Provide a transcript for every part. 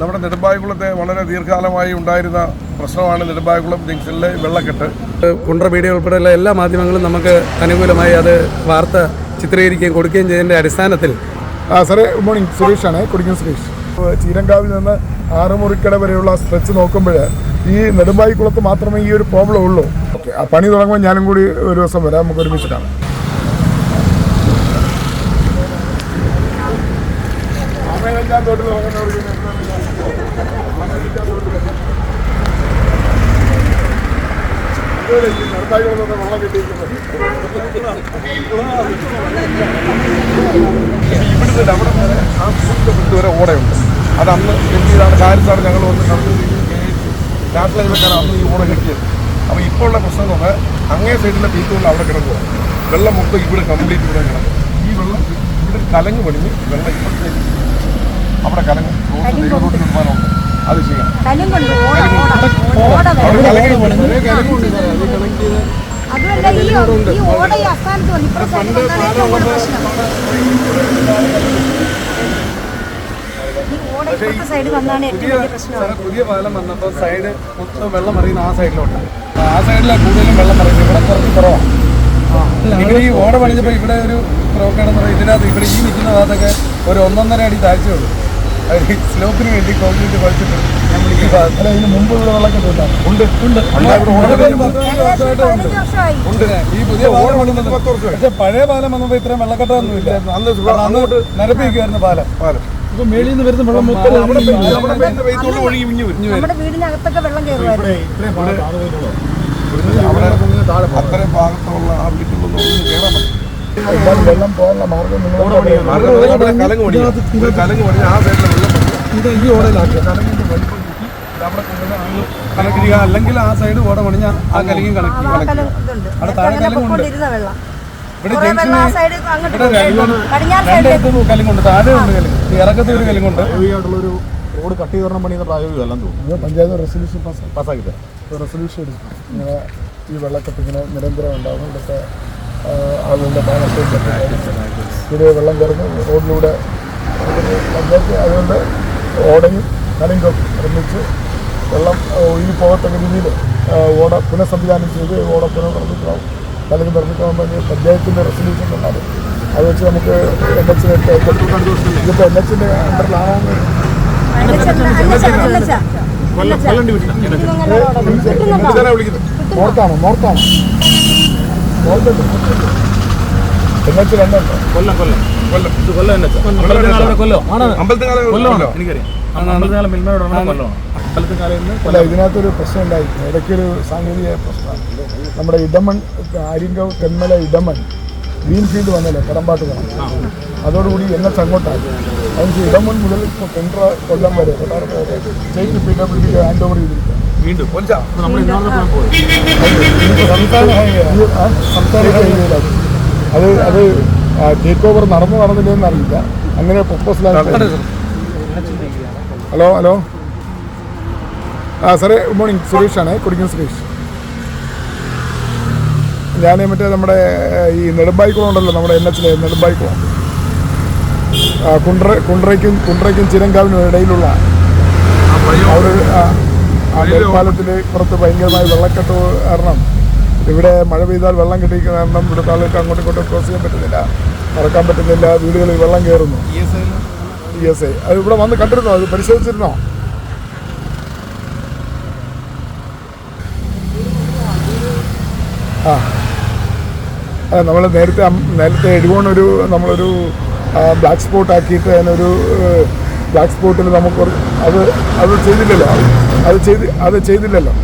നമ്മുടെ നെടുമ്പായകുളത്തെ വളരെ ദീർഘകാലമായി ഉണ്ടായിരുന്ന പ്രശ്നമാണ് നെടുമ്പായകുളം ജംഗ്ഷനിലെ വെള്ളക്കെട്ട്. കുണ്ട്ര മീഡിയ ഉൾപ്പെടെയുള്ള എല്ലാ മാധ്യമങ്ങളും നമുക്ക് അനുകൂലമായി അത് വാർത്ത ചിത്രീകരിക്കുകയും കൊടുക്കുകയും ചെയ്തതിന്റെ അടിസ്ഥാനത്തിൽ. ആ സാറേ ഗുഡ് മോർണിംഗ് സുരേഷാണ് കുടിക്കും സുരേഷ്. ചീരങ്കാവിൽ നിന്ന് ആറുമുറിക്കട വരെയുള്ള സ്ട്രെച്ച് നോക്കുമ്പോൾ ഈ നെടുമ്പായിക്കുളത്ത് മാത്രമേ ഈ ഒരു പ്രോബ്ലം ഉള്ളൂ. ഓക്കെ ആ പണി തുടങ്ങുമ്പോൾ ഞാനും കൂടി ഒരു ദിവസം വരാം. നമുക്ക് ഒരുമിച്ച് കാണാം. വെള്ളം കിട്ടിയിരിക്കുന്നത് ഇവിടുന്ന് അവിടെ ആ സ്കൂളിന്റെ വരെ ഓടയുണ്ട് അത് അന്ന് എന്താണ് കാര്യത്താണ് ഞങ്ങൾ വന്ന് കണ്ടു നാഷണൽ ഹൈവേക്കാണ് അന്ന് ഈ ഓട കിട്ടിയത് അപ്പോൾ ഇപ്പോൾ ഉള്ള പ്രശ്നം എന്ന് പറഞ്ഞാൽ അങ്ങേ സൈഡിലെ പീക്കുകളിൽ അവിടെ കിടക്കുക വെള്ളം മൊത്തം ഇവിടെ കംപ്ലീറ്റ് ഇവിടെ കിടക്കും ഈ വെള്ളം ഇവിടെ കലങ്ങ് പണിഞ്ഞ് വെള്ളം ഇപ്പോഴത്തെ അവിടെ കലങ്ങ് റോഡ് നിർമ്മാണം നിർമ്മാണമുണ്ട് അത് ചെയ്യാം. അതുമല്ല ഈ ഓട അസ്ഥാനത്ത് വന്നു പുതിയ പാലം വന്നപ്പോൾ സൈഡ് മൊത്തം വെള്ളം മറിയുന്ന ആ സൈഡിലോട്ട്. ആ സൈഡിലാണ് കൂടുതലും വെള്ളം മറിയുന്നത്. ഇവിടെ കുറച്ച് കുറവാണ് ഇവിടെ ഈ ഓട പണിഞ്ഞപ്പോൾ ഇവിടെ ഒരു ക്രോക്കാണെന്ന് പറയുന്നത് ഇതിനകത്ത് ഇവിടെ ഈ നിൽക്കുന്ന ഭാഗത്തൊക്കെ ഒരു ഒന്നൊന്നര അടി താഴ്ചയുള്ളൂ. സ്ലോപ്പിന് വേണ്ടി കോൺക്രീറ്റ് ഭാഗത്ത് അല്ല ഇതിന് മുമ്പ് ഇവിടെ വെള്ളം ഉണ്ട് ഉണ്ട്. ഉണ്ട്. ഈ പുതിയ പാലം പണിയുന്നത് പക്ഷേ പഴയ പാലം വന്നപ്പോൾ ഇത്രയും വെള്ളക്കെട്ടൊന്നുമില്ല. അന്ന് അന്ന് നിരപ്പിക്കുമായിരുന്നു പാലം. പാലം. ഇപ്പൊ മേളിൽ നിന്ന് വരുന്ന വെള്ളം മൊത്തം ഒഴുകി മിഞ്ഞു വരും. വീടിനകത്തൊക്കെ വെള്ളം കയറുമായിരുന്നു അവിടെ അത്രയും ഭാഗത്തുള്ള ആ വീട്ടിലൊന്നും ഒന്നും കയറാൻ പറ്റില്ല. എന്തായാലും വെള്ളം പോകാനുള്ള മാർഗം കലങ്ങ് പണിഞ്ഞ് ആ പണിഞ്ഞ് ഇത് ഈ ഓടയിലാക്കുക കലങ്ങിന്റെ വലിപ്പം കൂട്ടി അവിടെ കൊണ്ടുവന്ന് കണക്ട് ചെയ്യുക അല്ലെങ്കിൽ ആ സൈഡ് ഓട പണിഞ്ഞ ആ കലങ്ങി കണക്ട് അവിടെ താഴെ കലങ്ങുണ്ട്. വെള്ളം. ഇവിടെ രണ്ടിടത്തും കലിങ്ങുണ്ട്. താഴെ ഉണ്ട് കലിങ് ഈ ഇറക്കത്തിൽ ഒരു കലിങ്ങുണ്ട്. ഒരു റോഡ് കട്ട് ചെയ്തോണം പണിയുന്ന പ്രായോഗികമല്ലെന്ന് തോന്നുന്നു. പഞ്ചായത്ത് റെസൊല്യൂഷൻ പാസ് പാസ്സാക്കി തരാം റെസൊല്യൂഷൻ എടുക്കും ഇങ്ങനെ ഈ വെള്ളക്കെട്ട് ഇങ്ങനെ നിരന്തരം ഉണ്ടാകും ഇവിടുത്തെ ആളുകളുടെ താമസമൊക്കെ ഇവിടെ വെള്ളം കയറുന്നു. റോഡിലൂടെ. പഞ്ചായത്ത് അതുകൊണ്ട് ഓടയും കലിങ്കും നിർമ്മിച്ച് വെള്ളം ഒഴുകി പോകത്തക്ക രീതിയിൽ ഓട പുനഃസംവിധാനം ചെയ്ത് ഓട പുനർനിർമ്മിക്കണം കലിങ്ക് നിർമ്മിക്കണമെന്ന് പഞ്ചായത്തിന്റെ റെസൊല്യൂഷൻ തന്നാൽ അത് വെച്ച് നമുക്ക് എൻ എച്ചിന് ഇതിപ്പോൾ എൻ എച്ചിന്റെ അണ്ടറിലാണോ ഓർത്താണോ നോർത്താണോ നോർത്താണോ നോർത്തുണ്ട് എച്ച് കൊല്ലം കൊല്ലം. കൊല്ലം. ഇത് കൊല്ലം തന്നെ അമ്പലത്തിനാളെ കൊല്ലോ. ആണ്. അമ്പലത്തിനാളെ കൊല്ലമാണോ. എനിക്കറിയാം മിൽമയോടാണ് കൊല്ലോ അല്ല ഇതിനകത്തൊരു പ്രശ്നം ഉണ്ടായി ഇടയ്ക്കൊരു സാങ്കേതിക പ്രശ്നമാണ്. നമ്മുടെ ഇടമൺ ആര്യങ്കാവ് തെന്മല ഇടമൺ ഗ്രീൻഫീൽഡ് വന്നല്ലേ കടമ്പാട്ട് കാണാൻ അതോടുകൂടി എൻ എച്ച് അങ്ങോട്ടായി. അതിന് ഇടമൺ മുതൽ ഇപ്പോൾ കെൻട്ര കൊല്ലം വരെ സ്റ്റേറ്റ് പി ഡബ്ല്യു ഡിക്ക് ഹാൻഡ് ഓവർ ചെയ്തിരിക്കുക. വീണ്ടും. സംസ്ഥാന. ആ, സംസ്ഥാന ഹൈവേയിലാണ് അത് അത് ടേക്ക് ഓവർ നടന്നു നടന്നില്ലെന്ന് അറിയില്ല. അങ്ങനെ പ്രപ്പോസൽ ഹലോ ഹലോ. ആ സാറേ ഗുഡ് മോർണിംഗ് സുരേഷാണ് കൊടിക്കൻ സുരേഷ്. ഞാൻ മറ്റേ നമ്മുടെ ഈ നെടുമ്പായിക്കുളം ഉണ്ടല്ലോ നമ്മുടെ എൻ എച്ചിലെ നെടുമ്പായിക്കുളം കുണ്ട്ര കുണ്ട്രയ്ക്കും കുണ്ട്രയ്ക്കും ചിരങ്കാവിനും ഇടയിലുള്ള ആ ഒരു ആ, മേൽപ്പാലത്തിൽ പുറത്ത് ഭയങ്കരമായ വെള്ളക്കെട്ട് കാരണം ഇവിടെ മഴ പെയ്താൽ വെള്ളം കിട്ടിയിരിക്കുന്ന കാരണം ഇവിടുത്തെ ആളുകൾക്ക് അങ്ങോട്ടും ഇങ്ങോട്ടും ക്രോസ് ചെയ്യാൻ പറ്റുന്നില്ല. നടക്കാൻ പറ്റുന്നില്ല. വീടുകളിൽ വെള്ളം കയറുന്നു. ഇ എസ് ഐ അത് ഇവിടെ വന്ന് കണ്ടിരുന്നോ? അത് പരിശോധിച്ചിരുന്നോ? ആ. നമ്മൾ നേരത്തെ നേരത്തെ എഴുകോണൊരു നമ്മളൊരു ബ്ലാക്ക് സ്പോട്ട് ആക്കിയിട്ട് അതിനൊരു ബ്ലാക്ക് സ്പോട്ടിൽ നമുക്ക് അത് അത് ചെയ്തില്ലല്ലോ. അത് ചെയ്ത് അത് ചെയ്തില്ലല്ലോ.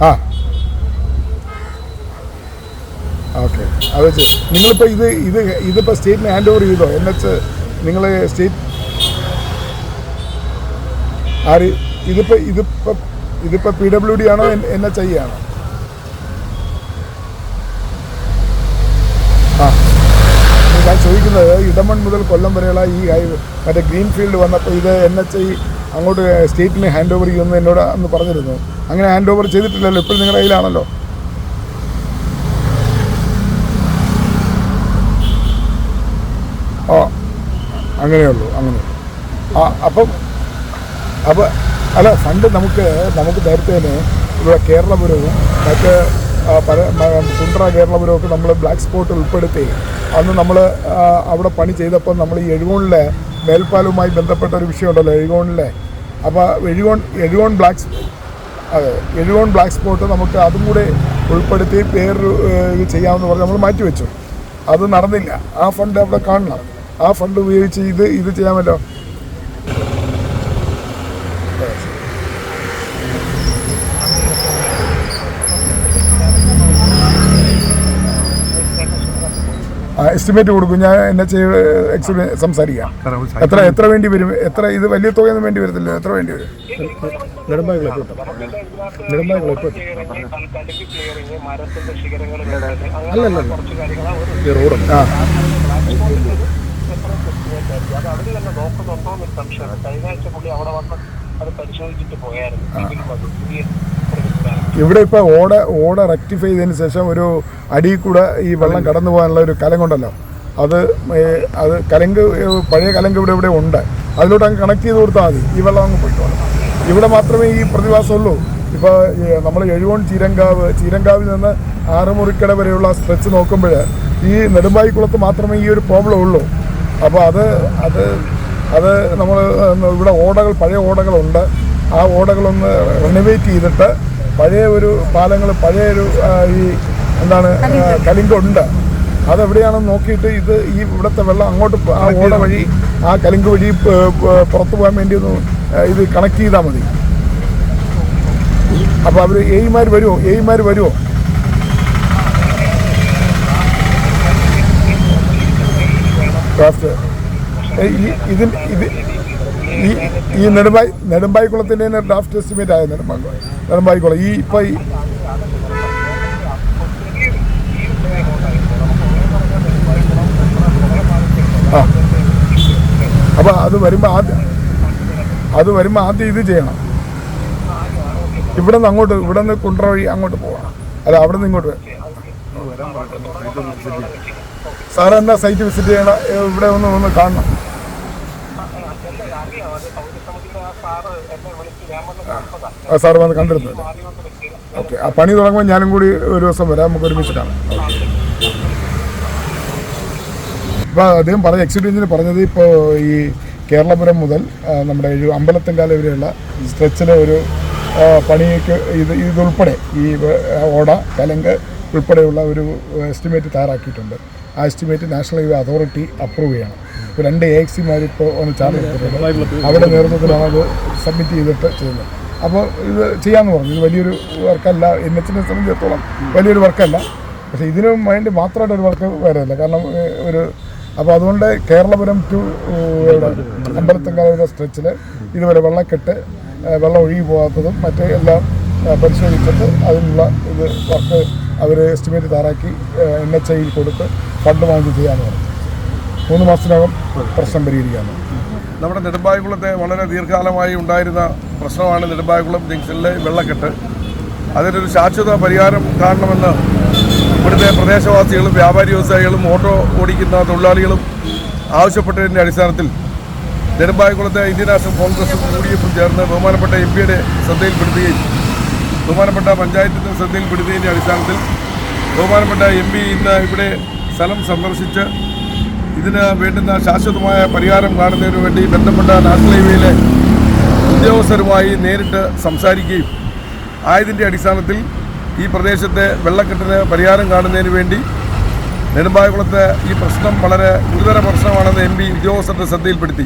ആ. ഓക്കെ. അത് നിങ്ങളിപ്പോൾ ഇത് ഇത് ഇതിപ്പോൾ സ്റ്റേറ്റിന് ഹാൻഡ് ഓവർ ചെയ്തോ? എൻ എച്ച് നിങ്ങൾ സ്റ്റേറ്റ് ആര്? ഇതിപ്പോൾ ഇതിപ്പോൾ ഇതിപ്പോൾ പി ഡബ്ല്യു ഡി ആണോ? എൻ എച്ച് ഐ ആണോ ആ. ഞാൻ ചോദിക്കുന്നത് ഇടമൺ മുതൽ കൊല്ലം വരെയുള്ള ഈ മറ്റേ ഗ്രീൻ ഫീൽഡ് വന്നപ്പോൾ ഇത് എൻ എച്ച് ഐ അങ്ങോട്ട് സ്റ്റേറ്റിന് ഹാൻഡ് ഓവർ ചെയ്യുമെന്ന് എന്നോട് അന്ന് പറഞ്ഞിരുന്നു. അങ്ങനെ ഹാൻഡ് ഓവർ ചെയ്തിട്ടില്ലല്ലോ. ഇപ്പോൾ നിങ്ങളുടെ കയ്യിലാണല്ലോ. ഓ അങ്ങനെയുള്ളൂ അങ്ങനെ. ആ അപ്പം അപ്പോൾ അല്ല ഫണ്ട് നമുക്ക് നമുക്ക് നേരത്തെ തന്നെ ഇവിടെ കേരളപുരവും മറ്റ് പല സുന്ദ്ര ഒക്കെ നമ്മൾ ബ്ലാക്ക് സ്പോട്ട് ഉൾപ്പെടുത്തി. അന്ന് നമ്മൾ അവിടെ പണി ചെയ്തപ്പോൾ നമ്മൾ ഈ എഴുകോണിലെ മേൽപ്പാലവുമായി ബന്ധപ്പെട്ട ഒരു വിഷയമുണ്ടല്ലോ എഴുകോണിലെ. അപ്പോൾ എഴുകോൺ എഴുകോൺ ബ്ലാക്ക് അതെ എഴുവോൺ ബ്ലാക്ക് സ്പോട്ട് നമുക്ക് അതും കൂടെ ഉൾപ്പെടുത്തി പേര് ഇത് ചെയ്യാമെന്ന് പറഞ്ഞ് നമ്മൾ മാറ്റി മാറ്റിവെച്ചു അത് നടന്നില്ല. ആ ഫണ്ട് അവിടെ കാണണം. ആ ഫണ്ട് ഉപയോഗിച്ച് ഇത് ഇത് ചെയ്യാമല്ലോ. എസ്റ്റിമേറ്റ് കൊടുക്കും. ഞാൻ എന്നെ ചെയ്ത് എക്സിബി സംസാരിക്കാം. എത്ര എത്ര വേണ്ടി വരും? എത്ര ഇത് വലിയ തുകയൊന്നും വേണ്ടി വരത്തില്ല. എത്ര വേണ്ടി വരും? നെടുമ്പായ ക്ലബ് നെടുമ്പായ ക്ലബ് അല്ലല്ല ഈ റോഡ് ആ. ഇവിടെ ഇപ്പോൾ ഓട ഓട റെക്ടിഫൈ ചെയ്തതിന് ശേഷം ഒരു അടിയിൽ കൂടെ ഈ വെള്ളം കടന്നു പോകാനുള്ള ഒരു കലങ്ങുണ്ടല്ലോ അത് അത് കലങ്ക് പഴയ കലങ്ക് ഇവിടെ ഇവിടെ ഉണ്ട്. അതിലോട്ട് അങ്ങ് കണക്ട് ചെയ്ത് കൊടുത്താൽ മതി. ഈ വെള്ളം അങ്ങ് പോയിക്കോളും ഇവിടെ മാത്രമേ ഈ പ്രതിഭാസമുള്ളൂ. ഇപ്പോൾ നമ്മൾ എഴുവോൺ ചീരങ്കാവ് ചീരങ്കാവിൽ നിന്ന് ആറുമുറിക്കട വരെയുള്ള സ്ട്രെച്ച് നോക്കുമ്പോൾ ഈ നെടുമ്പായിക്കുളത്ത് മാത്രമേ ഈ ഒരു പ്രോബ്ലം ഉള്ളൂ. അപ്പോൾ അത് അത് അത് നമ്മൾ ഇവിടെ ഓടകൾ പഴയ ഓടകളുണ്ട്. ആ ഓടകളൊന്ന് റെനോവേറ്റ് ചെയ്തിട്ട് പഴയ ഒരു പാലങ്ങൾ പഴയ ഒരു ഈ എന്താണ് കലിങ്കുണ്ട്. അതെവിടെയാണെന്ന് നോക്കിയിട്ട് ഇത് ഈ ഇവിടുത്തെ വെള്ളം അങ്ങോട്ട് ആ ഓട വഴി ആ കലിങ്ക് വഴി പുറത്തു പോകാൻ വേണ്ടി ഒന്ന് ഇത് കണക്ട് ചെയ്താൽ മതി. അപ്പോൾ അവർ എയ്മാർ വരുമോ എയ്മാർ വരുമോ ക്രാഫ്റ്റ് ഈ ഇത് ഈ നെടുമ്പായി നെടുമ്പായിക്കുളത്തിന്റെ ഡ്രാഫ്റ്റ് എസ്റ്റിമേറ്റ് ആയ നെടുമ്പായിക്കുളം ഈ ഇപ്പോൾ ഈ അപ്പോൾ അത് വരുമ്പോൾ ആദ്യം അത് വരുമ്പോൾ ആദ്യം ഇത് ചെയ്യണം. ഇവിടെ നിന്ന് അങ്ങോട്ട് ഇവിടെ നിന്ന് കുണ്ടറ വഴി അങ്ങോട്ട് പോകണം. അല്ല അവിടെ നിന്ന് ഇങ്ങോട്ട്. സാറെന്താ സാറ് സൈറ്റ് വിസിറ്റ് ചെയ്യണം? ഇവിടെ ഒന്ന് ഒന്ന് കാണണം. ആ സാറ് വന്ന് കണ്ടിരുന്നത് ഓക്കെ. ആ പണി തുടങ്ങുമ്പോൾ ഞാനും കൂടി ഒരു ദിവസം വരാം. നമുക്ക് ഒരുമിച്ചിട്ടാണ്. ഇപ്പോൾ അദ്ദേഹം പറഞ്ഞ എക്സിക്യൂട്ടീവ് പറഞ്ഞത് ഇപ്പോൾ ഈ കേരളപുരം മുതൽ നമ്മുടെ ഒരു അമ്പലത്തുംകാല വരെയുള്ള സ്ട്രെച്ചിലെ ഒരു പണിക്ക് ഇത് ഇതുൾപ്പെടെ ഈ ഓട കലങ്ക് ഉൾപ്പെടെയുള്ള ഒരു എസ്റ്റിമേറ്റ് തയ്യാറാക്കിയിട്ടുണ്ട്. ആ estimate national highway authority approve ചെയ്യണം. ഇപ്പോൾ രണ്ട് എ എക്സി സിമാർ ഇപ്പോൾ ഒന്ന് ചാർജ് എടുത്തിട്ടുണ്ട്. അവിടെ നേതൃത്വത്തിലാണ് അത് സബ്മിറ്റ് ചെയ്തിട്ട് ചെയ്യുന്നത്. അപ്പോൾ ഇത് ചെയ്യാമെന്ന് പറഞ്ഞു. ഇത് വലിയൊരു വർക്കല്ല. എൻ എച്ചിനെ സംബന്ധിച്ചിടത്തോളം വലിയൊരു വർക്കല്ല. പക്ഷേ ഇതിനു വേണ്ടി മാത്രമായിട്ട് ഒരു വർക്ക് വരില്ല. കാരണം ഒരു അപ്പോൾ അതുകൊണ്ട് കേരളപുരം ടു അമ്പലത്തങ്കാല സ്ട്രെച്ചിൽ ഇതുവരെ വെള്ളക്കെട്ട് വെള്ളം ഒഴുകി പോകാത്തതും മറ്റേ എല്ലാം പരിശോധിച്ചിട്ട് അതിനുള്ള ഇത് വർക്ക് അവർ എസ്റ്റിമേറ്റ് തയ്യാറാക്കി എൻ എച്ച് ഐയിൽ കൊടുത്ത് ഫണ്ട് വാങ്ങി പറഞ്ഞു. മൂന്ന് മാസത്തിനകം പ്രശ്നം പരിഹരിക്കാമെന്ന് നമ്മുടെ നെടുമ്പായകുളത്തെ വളരെ ദീർഘകാലമായി ഉണ്ടായിരുന്ന പ്രശ്നമാണ് നെടുമ്പായകുളം ജംഗ്ഷനിലെ വെള്ളക്കെട്ട്. അതിനൊരു ശാശ്വത പരിഹാരം കാണണമെന്ന് ഇവിടുത്തെ പ്രദേശവാസികളും വ്യാപാരി വ്യവസായികളും ഓട്ടോ ഓടിക്കുന്ന തൊഴിലാളികളും ആവശ്യപ്പെട്ടതിന്റെ അടിസ്ഥാനത്തിൽ നെടുമ്പായകുളത്തെ ഇന്ത്യൻ നാഷണൽ കോൺഗ്രസും യു ഡി എഫും ചേർന്ന് ബഹുമാനപ്പെട്ട എം പിയുടെ ശ്രദ്ധയിൽപ്പെടുത്തുകയും ബഹുമാനപ്പെട്ട പഞ്ചായത്തിന്റെ ശ്രദ്ധയിൽപ്പെടുത്തിയതിന്റെ അടിസ്ഥാനത്തിൽ ബഹുമാനപ്പെട്ട എം പി ഇന്ന് ഇവിടെ സ്ഥലം സന്ദർശിച്ച് ഇതിന് വേണ്ടുന്ന ശാശ്വതമായ പരിഹാരം കാണുന്നതിനു വേണ്ടി ബന്ധപ്പെട്ട നാഷണൽ ഹൈവേയിലെ ഉദ്യോഗസ്ഥരുമായി നേരിട്ട് സംസാരിക്കുകയും ആയതിന്റെ അടിസ്ഥാനത്തിൽ ഈ പ്രദേശത്തെ വെള്ളക്കെട്ടിന് പരിഹാരം കാണുന്നതിന് വേണ്ടി നെടുമ്പായകുളത്തെ ഈ പ്രശ്നം വളരെ ഗുരുതര പ്രശ്നമാണെന്ന് എം പി ഉദ്യോഗസ്ഥരുടെ ശ്രദ്ധയിൽപ്പെടുത്തി.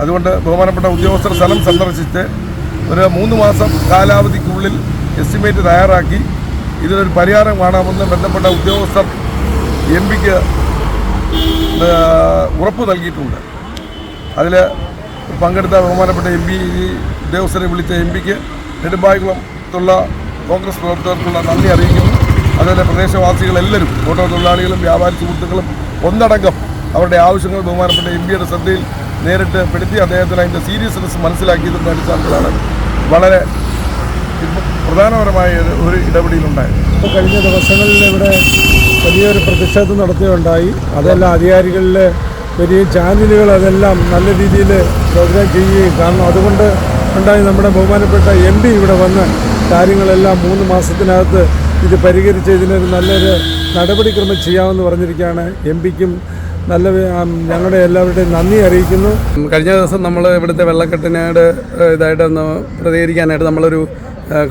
അതുകൊണ്ട് ബഹുമാനപ്പെട്ട ഉദ്യോഗസ്ഥർ സ്ഥലം സന്ദർശിച്ച് ഒരു മൂന്ന് മാസം കാലാവധിക്കുള്ളിൽ എസ്റ്റിമേറ്റ് തയ്യാറാക്കി. ഇതിനൊരു പരിഹാരം കാണാമെന്ന് ബന്ധപ്പെട്ട ഉദ്യോഗസ്ഥർ എം പിക്ക് ഉറപ്പ് നൽകിയിട്ടുണ്ട്. അതിൽ പങ്കെടുത്ത ബഹുമാനപ്പെട്ട എം പി ഉദ്യോഗസ്ഥരെ വിളിച്ച എം പിക്ക് നെടുമ്പായകുളത്തുള്ള കോൺഗ്രസ് പ്രവർത്തകർക്കുള്ള നന്ദി അറിയിക്കുന്നു. അതുപോലെ പ്രദേശവാസികളെല്ലാവരും ഓട്ടോ തൊഴിലാളികളും വ്യാപാരി സുഹൃത്തുക്കളും ഒന്നടങ്കം അവരുടെ ആവശ്യങ്ങൾ ബഹുമാനപ്പെട്ട എം പിയുടെ ശ്രദ്ധയിൽ നേരിട്ട് പെടുത്തി അദ്ദേഹത്തിന് അതിന്റെ സീരിയസ്നെസ് മനസ്സിലാക്കിയതിന്റെ അടിസ്ഥാനത്തിലാണ് വളരെ പ്രധാനപരമായ ഒരു- ഇടപെടലുണ്ടായി. ഇപ്പോൾ കഴിഞ്ഞ ദിവസങ്ങളിൽ ഇവിടെ വലിയൊരു പ്രതിഷേധം നടത്തുകയുണ്ടായി അതെല്ലാം അധികാരികളിൽ വലിയ ചാനലുകൾ അതെല്ലാം നല്ല രീതിയിൽ പ്രോഗ്രാം ചെയ്യുകയും കാരണം അതുകൊണ്ട് ഉണ്ടായി നമ്മുടെ ബഹുമാനപ്പെട്ട എം പി ഇവിടെ വന്ന് കാര്യങ്ങളെല്ലാം മൂന്ന് മാസത്തിനകത്ത് ഇത് പരിഹരിച്ച് ഇതിനൊരു നല്ലൊരു നടപടിക്രമം ചെയ്യാമെന്ന് പറഞ്ഞിരിക്കുകയാണ്. എം പിക്കും നല്ല ഞങ്ങളുടെ എല്ലാവരുടെയും നന്ദി അറിയിക്കുന്നു. കഴിഞ്ഞ ദിവസം നമ്മൾ ഇവിടുത്തെ വെള്ളക്കെട്ടിനോട് ഇതായിട്ട് പ്രതികരിക്കാനായിട്ട് നമ്മളൊരു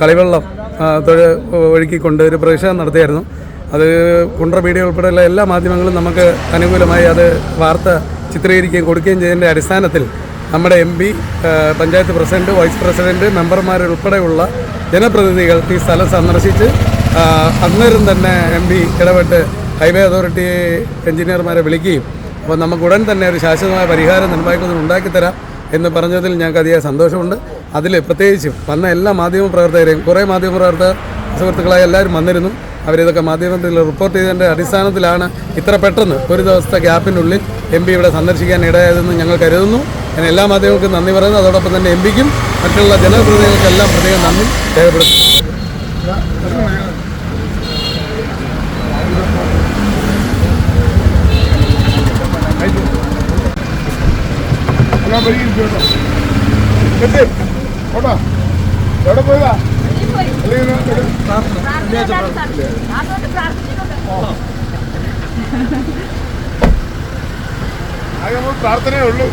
കളിവെള്ളം തൊഴ ഒഴുക്കിക്കൊണ്ട് ഒരു പ്രതിഷേധം നടത്തിയായിരുന്നു. അത് കുണ്ട്ര മീഡിയ ഉൾപ്പെടെയുള്ള എല്ലാ മാധ്യമങ്ങളും നമുക്ക് അനുകൂലമായി അത് വാർത്ത ചിത്രീകരിക്കുകയും കൊടുക്കുകയും ചെയ്തതിന്റെ അടിസ്ഥാനത്തിൽ നമ്മുടെ M P panchayat president vice president മെമ്പർമാരുൾപ്പെടെയുള്ള ജനപ്രതിനിധികൾ ഈ സ്ഥലം സന്ദർശിച്ച് അന്നേരം തന്നെ എം പി ഇടപെട്ട് ഹൈവേ അതോറിറ്റി എഞ്ചിനീയർമാരെ വിളിക്കുകയും അപ്പോൾ നമുക്ക് ഉടൻ തന്നെ ഒരു ശാശ്വതമായ പരിഹാരം നിർമ്മാണത്തിന് ഉണ്ടാക്കിത്തരാം എന്ന് പറഞ്ഞതിൽ ഞങ്ങൾക്ക് അതിയായ സന്തോഷമുണ്ട്. അതിൽ പ്രത്യേകിച്ചും വന്ന എല്ലാ മാധ്യമ പ്രവർത്തകരെയും കുറേ മാധ്യമ പ്രവർത്തകർ സുഹൃത്തുക്കളായ എല്ലാവരും വന്നിരുന്നു. അവരിതൊക്കെ മാധ്യമത്തിൽ റിപ്പോർട്ട് ചെയ്തതിന്റെ അടിസ്ഥാനത്തിലാണ് ഇത്ര പെട്ടെന്ന് ഒരു ദിവസത്തെ ഗ്യാപ്പിനുള്ളിൽ എം പി ഇവിടെ സന്ദർശിക്കാൻ ഇടയായതെന്ന് ഞങ്ങൾ കരുതുന്നു. ഞാൻ എല്ലാ മാധ്യമങ്ങൾക്കും നന്ദി പറയുന്നു. അതോടൊപ്പം തന്നെ എം പിക്കും മറ്റുള്ള ജനപ്രതിനിധികൾക്കെല്ലാം പ്രത്യേകം നന്ദി രേഖപ്പെടുത്തുന്നു. എന്നാ പരിഹരിച്ചു കേട്ടോ എത്തി ഓട്ടോ എവിടെ പോയതാ നമ്മൾ പ്രാർത്ഥനയേ ഉള്ളൂ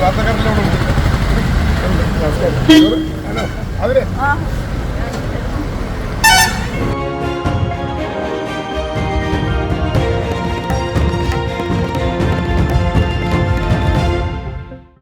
വാർത്തക്കാരെല്ലാം ഉണ്ട് അതിനെ